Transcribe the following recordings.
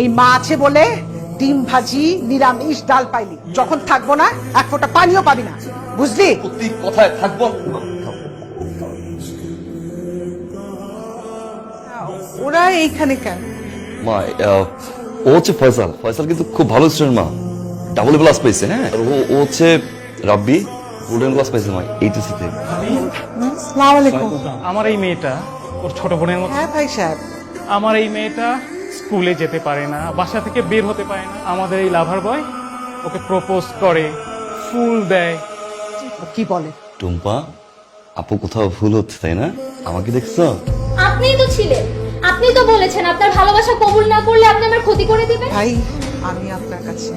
এই মা আছে বলে ডিম ভাজি নিরামিষ ডাল পাইলি। যখন থাকব না এক ফোঁটা পানিও পাবি না। বুঝলি? কথায় থাকব? ওরা এইখানে কেন? মা ও হচ্ছে ফয়সাল। ফয়সাল কিন্তু খুব ভালো স্টুডেন্ট মা। ডাবল ক্লাস পেয়েছে হ্যাঁ? ও ও হচ্ছে রাব্বি গোল্ডেন ক্লাস পেয়েছে মা এইচএসসি তে আলাইকুম। আমার এই মেয়েটা ওর ছোট বোনের মতো। হ্যাঁ ভাই সাহেব। আমার এই মেয়েটা স্কুলে যেতে পারে না বাসা থেকে বের হতে পারে না। আমাদের এই লাভার বয় ওকে প্রপোজ করে ফুল দেয়। কি বলে? টুম্পা আপু কোথাও ভুল হচ্ছে তাই না? আমাকে দেখছ? আপনিই তো ছিলেন। আপনি তো বলেছেন আপনার ভালোবাসা কবুল না করলে আপনি আমার ক্ষতি করে দিবেন। ভাই আমি আপনার কাছে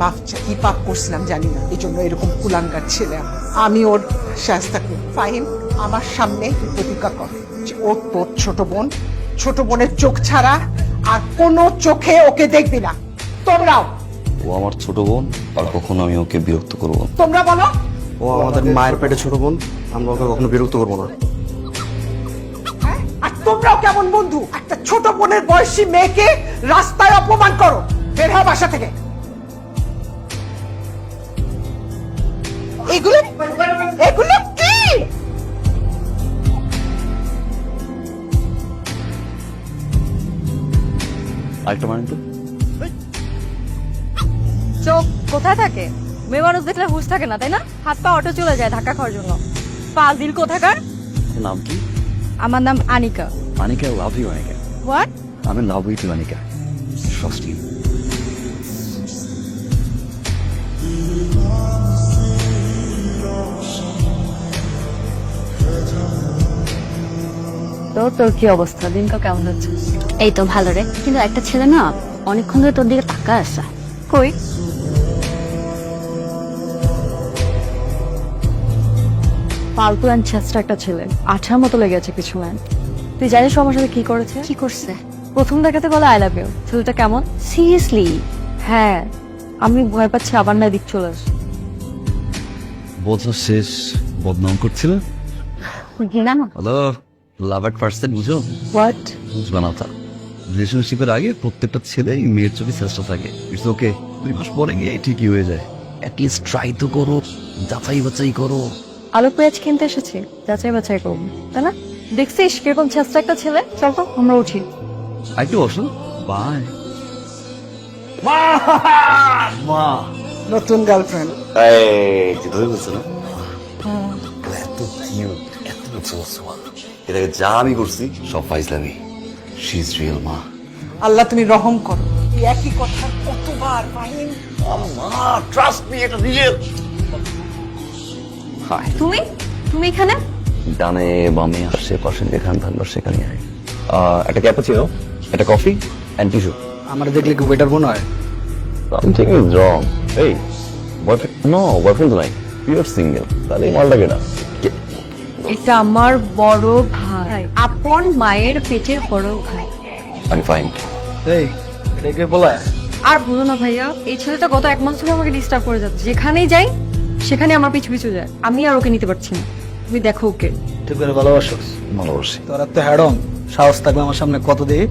মাফ চাই কি পাপ করছিলাম জানি না। এই জন্য এরকম কুলাঙ্গার ছেলে আমি। ওর শাস্তা ফাহিম আমার সামনে প্রতিজ্ঞা কর যে ওর তোর ছোট বোন ছোট বোনের চোখ ছাড়া আর কোনো চোখে ওকে দেখবি না। তোমরাও। ও আমার ছোট বোন আর কখনো আমি ওকে বিরক্ত করব তোমরা বলো। ও আমাদের মায়ের পেটে ছোট বোন আমরা ওকে কখনো বিরক্ত করব না। হ্যাঁ? আর তোমরাও কেমন বন্ধু? একটা ছোট বোনের বয়সী মেয়েকে রাস্তায় অপমান করো। বের হও বাসা থেকে। এগুলো এগুলো আরেকটা মানে তো। চোখ কোথায় থাকে? মেয়ে মানুষ দেখলে হুশ থাকে না তাই না? হাত পা অটো চলে যায় ধাক্কা খাওয়ার জন্য। ফাজিল কোথাকার? নাম কি? আমার নাম Anika. Anika love you Anika what আমি love you too Anika trust you তোর কি অবস্থা? দিনকাল কেমন হচ্ছে এই তো ভালো রে। কিন্তু একটা ছেলে না অনেকক্ষণ ধরে তোর দিকে তাকা আসা। কই? অ্যান্ড ছেঁচড়া একটা ছেলে। আঠার মতো লেগেছে কিছু ম্যান তুই জানিস আমার সাথে কি করেছে? কি করছে? প্রথম দেখাতে বলে আই লাভ ইউ ছেলেটা কেমন? সিরিয়াসলি হ্যাঁ। আমি ভয় পাচ্ছি আবার না দিক চলে আস। বোঝা শেষ। বদনাম করছিল? না। না hello love at first sight বুঝো হোয়াট বুঝবে না তা। রিলেশনশিপের আগে প্রত্যেকটা ছেলেই মেয়ের চোখে চেষ্টা থাকে। ইটস ওকে দুই মাস পরে গিয়ে ঠিকই হয়ে যায়। অ্যাটলিস্ট ট্রাই তো করো যাচাই বাছাই করো। আলু পেঁয়াজ কিনতে এসেছি যাচাই বাছাই করব তাই না? দেখছিস কীরকম চেষ্টা একটা ছেলে? চল তো আমরা উঠি। একটু বসো। বাই মা! নতুন গার্লফ্রেন্ড এই যে ধরে বলছো না? এত কিউট এত জোসওয়া এটাকে যা আমি করছি সব ফাইজলামি। শি ইজ রিয়েল মা। আল্লাহ তুমি রহম করো। এই একই কথা কতবার ফাহিম মা ট্রাস্ট মি এটা রিয়েল হাই তুমি? তুমি এখানে? ডানে বামে আশেপাশে যেখানে থাকল সেখানে আয়। আহ, একটা ক্যাপাচিনো একটা কফি অ্যান্ড টিস্যু আমার দেখলে কি ওয়েটার মনে হয়? সামথিং ইজ রং এই বয়ফ্রেন্ড নো বয়ফ্রেন্ড নাই। পিওর সিঙ্গেল তাহলে মালটা কেনা এটা আমার বড় ভাই। আপন মায়ের পেটের বড় ভাই। আমি ফাইন এই এটাকে বলা? আর বলো না ভাইয়া এই ছেলেটা গত এক মাস ধরে আমাকে ডিস্টার্ব করে যাচ্ছে। যেখানেই যাই সেখানে আমার পিছু পিছু যায়। আমি আর ওকে নিতে পারছি না। তুমি দেখো ওকে। তুই করে ভালোবাসো। ভালোবাসি। তোরা তো হ্যাডম সাহস থাকবে আমার সামনে কত দিই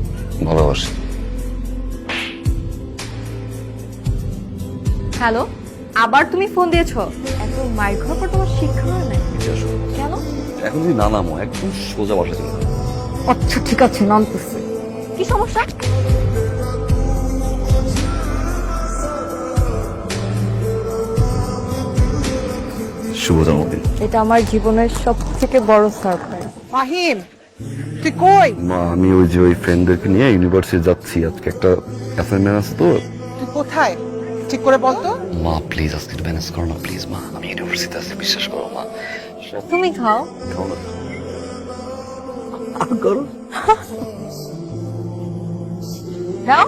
ভালোবাসি। হ্যালো আবার তুমি ফোন দিয়েছ? এত পর তোমার শিক্ষা হয় না? কেন? এখন যদি না নামো একদম সোজা বসে চলে আচ্ছা ঠিক আছে নামতেছে। কি সমস্যা? শুভ জন্মদিন। এটা আমার জীবনের সব থেকে বড় সারপ্রাইজ ফাহিম তুই কই? মা আমি ওই যে ওই ফ্রেন্ডদেরকে নিয়ে ইউনিভার্সিটি যাচ্ছি। আজকে একটা অ্যাসাইনমেন্ট আছে তো। তুই কোথায়? ঠিক করে বলতো মা প্লিজ আজকে ম্যানেজ করো না প্লিজ মা। আমি ইউনিভার্সিটিতে আছি বিশ্বাস করো মা। তুমি খাও খাও না খাও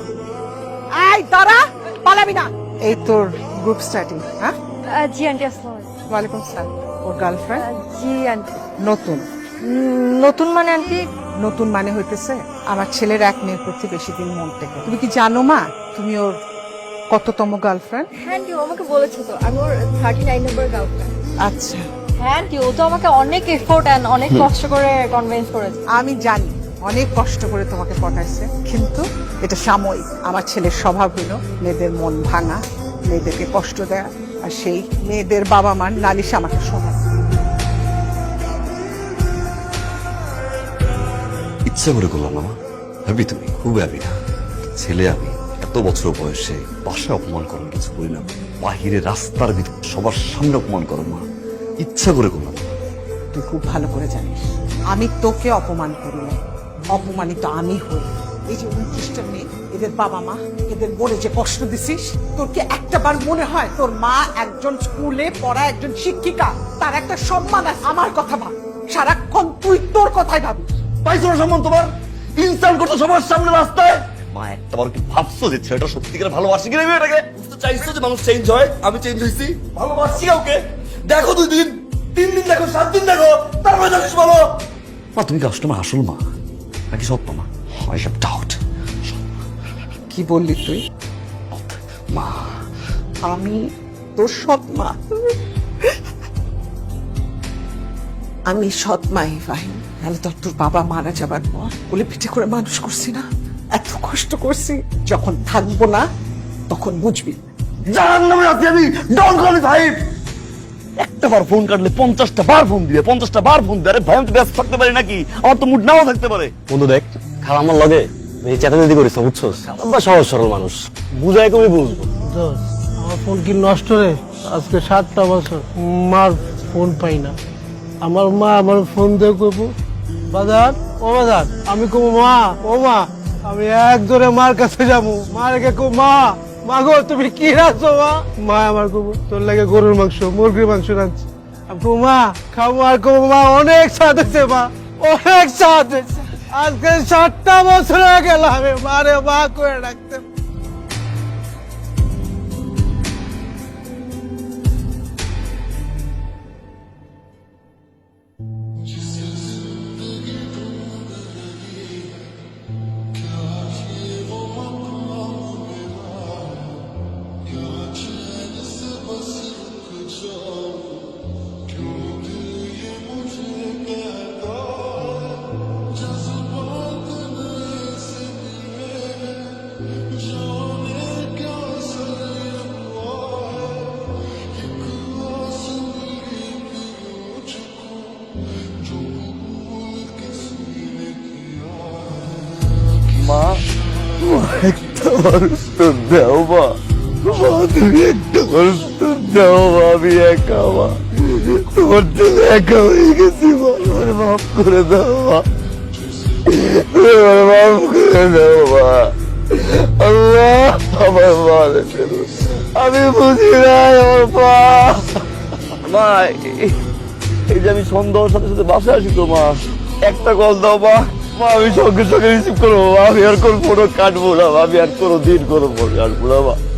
এই দাঁড়া পালাবি না। এই তোর গ্রুপ স্টাডি হ্যাঁ? আহ, জি আন্টি আসসালাম ওয়ালাইকুম সালাম। ওর গার্লফ্রেন্ড জি আন্টি। নতুন? নতুন মানে আন্টি? নতুন মানে হইতেছে আমার ছেলের এক মেয়ের প্রতি বেশি দিন মন থেকে তুমি কি জানো মা তুমি ওর কততম গার্লফ্রেন্ড হ্যাঁ আমাকে বলেছ তো। আমি ওর থার্টি নাইন নম্বর গার্লফ্রেন্ড আচ্ছা। হ্যাঁ আন্টি ও তো আমাকে অনেক এফোর্ট অ্যান্ড অনেক কষ্ট করে কনভিন্স করেছে। আমি জানি অনেক কষ্ট করে তোমাকে পটাইছে কিন্তু এটা সাময়িক। আমার ছেলের স্বভাব হলো মেয়েদের মন ভাঙা মেয়েদেরকে কষ্ট দেয়া আর সেই মেয়েদের বাবা মার নালিশ আমাকে শোনা ইচ্ছা করে করলাম না মা। ভাবি তুমি খুব ভাবি না। ছেলে আমি এত বছর বয়সে বাসায় অপমান করার কিছু করি না। বাহিরে রাস্তার ভিতরে সবার সামনে অপমান করো মা। ইচ্ছা করে করলাম তুই খুব ভালো করে জানিস আমি তোকে অপমান করি না অপমানিত আমি হই। এই যে উনত্রিশটা মেয়ে এদের বাবা মা এদের বলে যে কষ্ট দিছিস তোর কি একটা বার মনে হয় তোর মা একজন স্কুলে পড়া একজন শিক্ষিকা? তার একটা সম্মান আছে আমার কথা ভাব। সারাক্ষণ তুই তোর কথাই ভাবিস। পাইছো না সম্মান তোমার? ইনসাল্ট করছ সবার সামনে রাস্তায়? মা একটা বার কি ভাবছ যে ছেলেটা সত্যিকার ভালোবাসি কিনা মেয়েটাকে? বুঝতে চাইছো যে মানুষ চেঞ্জ হয়? আমি চেঞ্জ হয়েছি ভালোবাসি কাউকে? দেখো দুই দিন তিন দিন দেখো সাত দিন দেখো তারপরে জানিস বলো মা তুমি কাস্টমার আসল মা? নাকি সত্য মা? আই হ্যাভ ডাউট কি বললি তুই? মা। আমি তোর সৎ মা। আমি সৎ মাই ফাহিম নাহলে তোর তোর বাবা মারা যাবার পর বলে পিঠে করে মানুষ করছি না। এত কষ্ট করছি যখন থাকব না তখন বুঝবি। জানার নামে আছি আমি। ডন কলি সাহেব। একটা বার ফোন কাটলে পঞ্চাশটা বার ফোন দিবে পঞ্চাশটা বার ফোন দিবে। আরে ভাই আমি তো ব্যস্ত থাকতে পারি নাকি? আমার তো মুড নাও থাকতে পারে। বন্ধু দেখ খালা আমার লগে এই চেতাচেতি করিস বুঝছ আমরা সহজ সরল মানুষ। বুঝাই কবি বুঝব। আমার ফোন কি নষ্ট রে? আজকে সাতটা বছর মার ফোন পাই না। আমার মা আমার ফোন দিয়ে কইব বাজার ও বাজার আমি কব মা ও মা আমি এক ধরে মার কাছে যাব। মা রেখে কব মা? মা গো তুমি কি রাখছো মা? মা আমার কুমু তোর লাগে গরুর মাংস মুরগির মাংস রাঁধছি। কুমা খাব আর কুমু মা অনেক স্বাদ হয়েছে মা অনেক স্বাদ হয়েছে। আজকে সাতটা বছর গেল আমি মারে মা করে রাখতে মা একটা মানুষ তো দাও মা আমি জন্য করে দাও করে দাও বুঝি না আমার মা মা, এই- যে আমি সন্ধ্যার সাথে সাথে বাসায় আসি তো মা, একটা কল দাও মা। মা, আমি সঙ্গে সঙ্গে রিসিভ করব আমি আর কোন কাটবো না আমি আর কোনো দিন কোনো ফোন কাটবো না